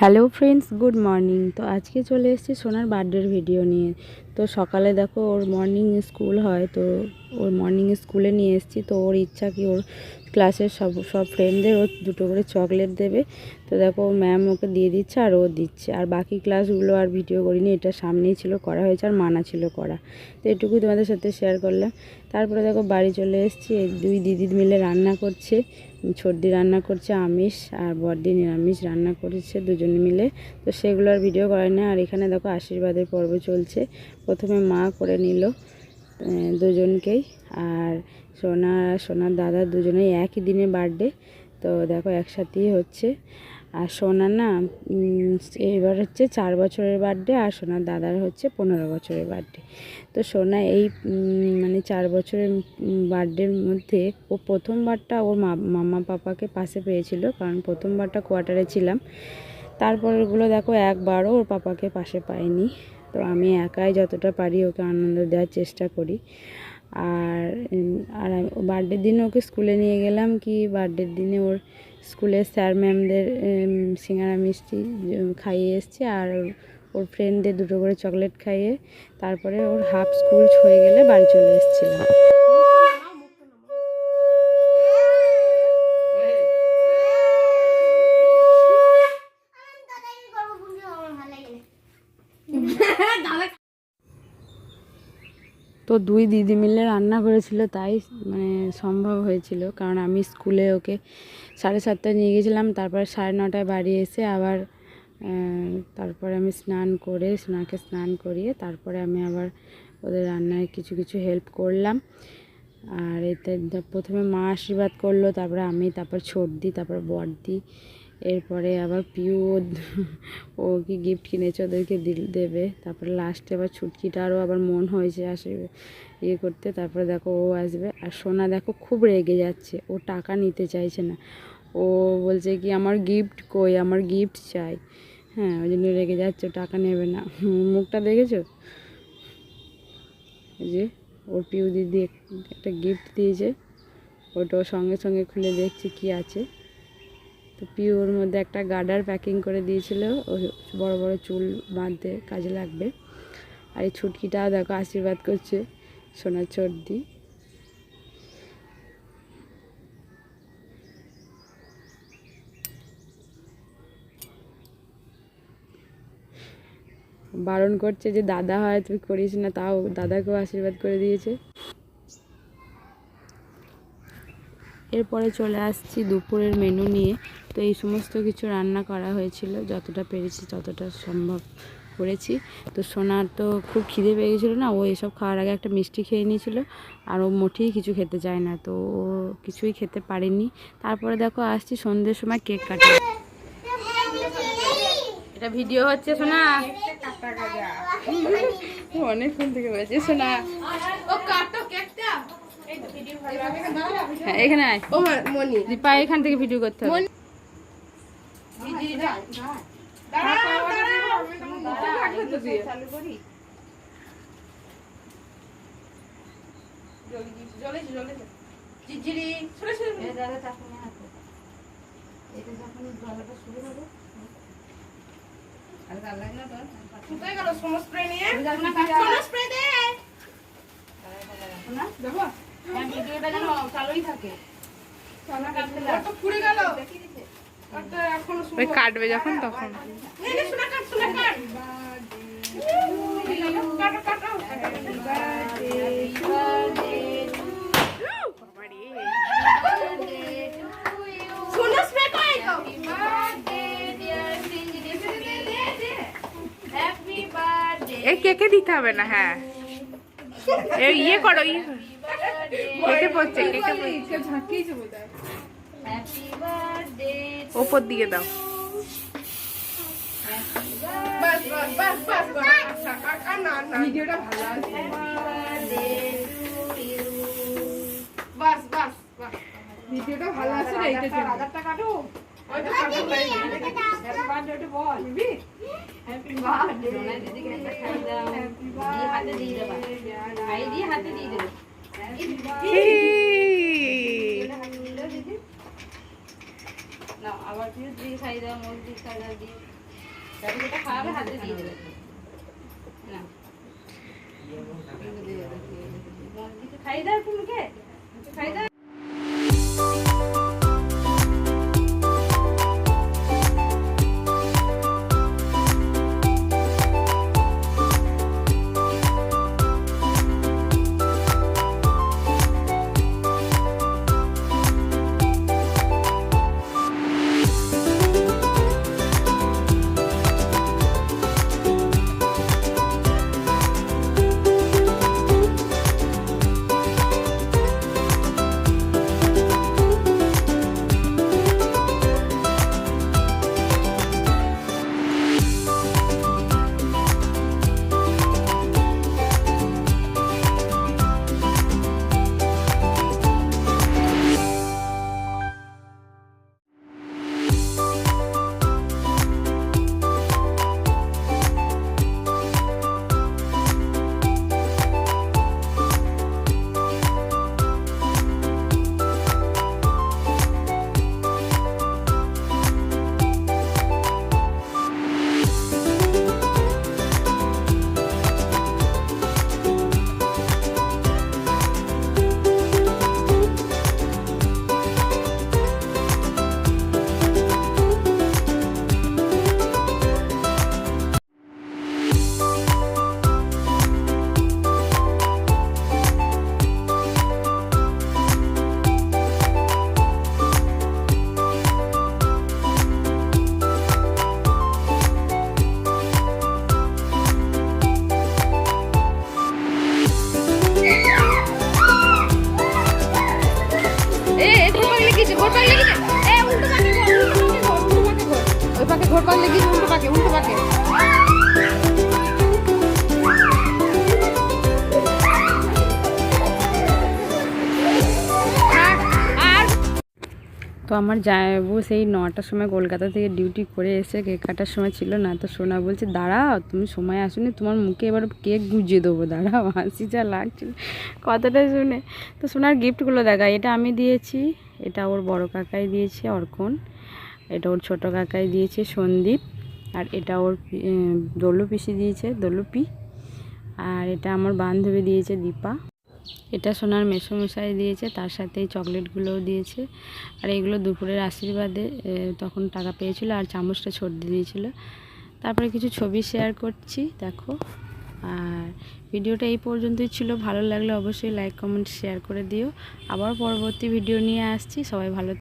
Hello friends, good morning. তো আজকে চলে এসেছি সোনার বার্থডের ভিডিও নিয়ে। তো সকালে দেখো ওর মর্নিং স্কুল হয়, তো ওর মর্নিং স্কুলে নিয়ে এসেছি। তো ওর ইচ্ছা কি ওর ক্লাসের সব সব ফ্রেন্ডদের ও দুটো করে চকলেট দেবে। তো দেখো ম্যাম ওকে দিয়ে দিচ্ছে আর ও দিচ্ছে। আর বাকি ক্লাসগুলো আর ভিডিও করিনি, এটা সামনেই ছিল, করা হয়েছে আর মানা ছিল করা। তো এটুকুই তোমাদের সাথে শেয়ার করলাম। তারপরে দেখো বাড়ি চলে এসেছি দুই দিদি মিলে রান্না করছে। সর্দি রান্না করছে, আমিষ আর বড়দি নিরামিষ রান্না করেছে দুজন মিলে। তো সেগুলো আর ভিডিও করে না আর এখানে দেখো আশীর্বাদের পর্ব চলছে। প্রথমে মা করে নিল দুজনকেই। আর সোনা, সোনার দাদা দুজনেই একই দিনে বার্থডে তো দেখো একসাথেই হচ্ছে। আর সোনা না এবার হচ্ছে চার বছরের বার্থডে আর সোনার দাদার হচ্ছে পনেরো বছরের বার্থডে তো সোনা এই মানে চার বছরের বার্থডের মধ্যে ও প্রথমবারটা ওর মামা পাপাকে পাশে পেয়েছিল, কারণ প্রথমবারটা কোয়ার্টারে ছিলাম। তারপরগুলো দেখো একবারও ওর পাপাকে পাশে পাইনি। তো আমি একাই যতটা পারি ওকে আনন্দ দেওয়ার চেষ্টা করি। আর আর বার্থডের দিনে ওকে স্কুলে নিয়ে গেলাম কি বার্থডের দিনে ওর স্কুলের স্যার ম্যামদের সিঙ্গারা মিষ্টি খাইয়ে এসছে আর ওর- ফ্রেন্ডদের দুটো করে চকলেট খাইয়ে তারপরে ওর হাফ স্কুল হয়ে গেলে বাড়ি চলে এসেছিলাম। তো দুই দিদি মিলে রান্না করেছিল, তাই মানে সম্ভব হয়েছিল। কারণ আমি স্কুলে ওকে সাড়ে সাতটায় নিয়ে গেছিলাম, তারপর সাড়ে নটায় বাড়ি এসে আবার তারপরে আমি স্নান করে সোনাকে স্নান করিয়ে তারপরে আমি আবার ওদের রান্নায় কিছু কিছু হেল্প করলাম। আর এতে প্রথমে মা আশীর্বাদ করল, তারপরে আমি, তারপর ছোটদি তারপর বড়দি এরপরে আবার পিউ ও- কি গিফট কিনেছে ওদেরকে দিল, দেবে। তারপরে লাস্টে আবার ছুটকিটারও আবার মন হয়েছে আসবে ইয়ে করতে। তারপরে দেখো ও আসবে। আর সোনা দেখো খুব রেগে যাচ্ছে। ও টাকা নিতে চাইছে না। ও বলছে কি, আমার গিফট কই? আমার গিফট চাই। হ্যাঁ ওই জন্য রেগে যাচ্ছে। টাকা নেবে না। মুখটা দেখেছ? যে ওর পিউ দিদি একটা গিফট দিয়েছে। ওটা সঙ্গে সঙ্গে খুলে দেখছি কি আছে। তো পিওর মধ্যে একটা গার্ডার প্যাকিং করে দিয়েছিল, ওই বড় বড় চুল বাঁধতে কাজে লাগবে। আর এই ছুটকিটাও দেখো আশীর্বাদ করছে সোনার চর্দি। বারণ করছে যে, দাদা হয়, তুই করিস না। তাও দাদাকেও আশীর্বাদ করে দিয়েছে। এরপরে চলে আসছি দুপুরের মেনু নিয়ে। তো এই সমস্ত কিছু রান্না করা হয়েছিল যতটা পেরেছি ততটা সম্ভব করেছি। তো সোনার তো খুব খিদে পেয়ে গেছিল না ও এসব খাওয়ার আগে একটা মিষ্টি খেয়ে নিয়েছিল আর ও মোটেই কিছু খেতে চায় না তো ও কিছুই খেতে পারেনি। তারপরে দেখো আসছি সন্ধ্যের সময় কেক কাটা। এটা ভিডিও হচ্ছে সোনা। অনেকক্ষণ থেকে বলছে সোনা। হ্যাঁ এখানে আয়। ও মনি। দীপা এখান থেকে ভিডিও করতে হবে। সমস্প্রে নিয়ে সমস্প্রে দে দেবো ভিডিওটা যেন চালুই থাকে। তো পুড়ে গেল। তো এখনও ওই কাটবে যখন তখন। কাট কাট কাটো কাটো এই কেকে দিতে হবে না হ্যাঁ। ইয়ে করো ইয়ে পড়ছে কেকে পড়ছে ওপর দিকে দাও বাস বাস বাস বাস বাস আচ্ছা আর- আর না না ভিডিওটা ভালো আছে বাস বাস বাস ভিডিওটা ভালো আছে না এইটা জন্য তো দিবি খাই দাও মুখ দিয়ে খাই দাও দিয়ে দাদু যেটা খাওয়াবে খাই দাও তুমি মুখে খাই দাও। তো আমার যাব সেই নটার সময় কলকাতা থেকে ডিউটি করে এসে কেক কাটার সময় ছিল না, তো সোনা বলছে, দাঁড়াও, তুমি সময় আসুনি, তোমার মুখে এবার কেক গুজিয়ে দেবো, দাঁড়াও, হাসি যা লাগছিল। কথাটা শুনে, তো সোনার গিফটগুলো দেখা, এটা আমি দিয়েছি, এটা ওর বড় কাকাই দিয়েছে, অর্কন। এটা ওর ছোটো কাকাই দিয়েছে সন্দীপ, আর এটা ওর দোলু পিসি দিয়েছে দোলুপি আর এটা আমার বান্ধবী দিয়েছে দীপা। এটা সোনার মেসোমশাই দিয়েছে, তার সাথে এই চকলেটগুলোও দিয়েছে। আর এগুলো দুপুরের আশীর্বাদে তখন টাকা পেয়েছিল আর চামচটা ছড়িয়ে দিয়েছিল। তারপরে কিছু ছবি শেয়ার করছি, দেখো। আর ভিডিওটা এই পর্যন্তই ছিল। ভালো লাগলে অবশ্যই লাইক, কমেন্ট, শেয়ার করে দিও। আবার পরবর্তী ভিডিও নিয়ে আসছি। সবাই ভালো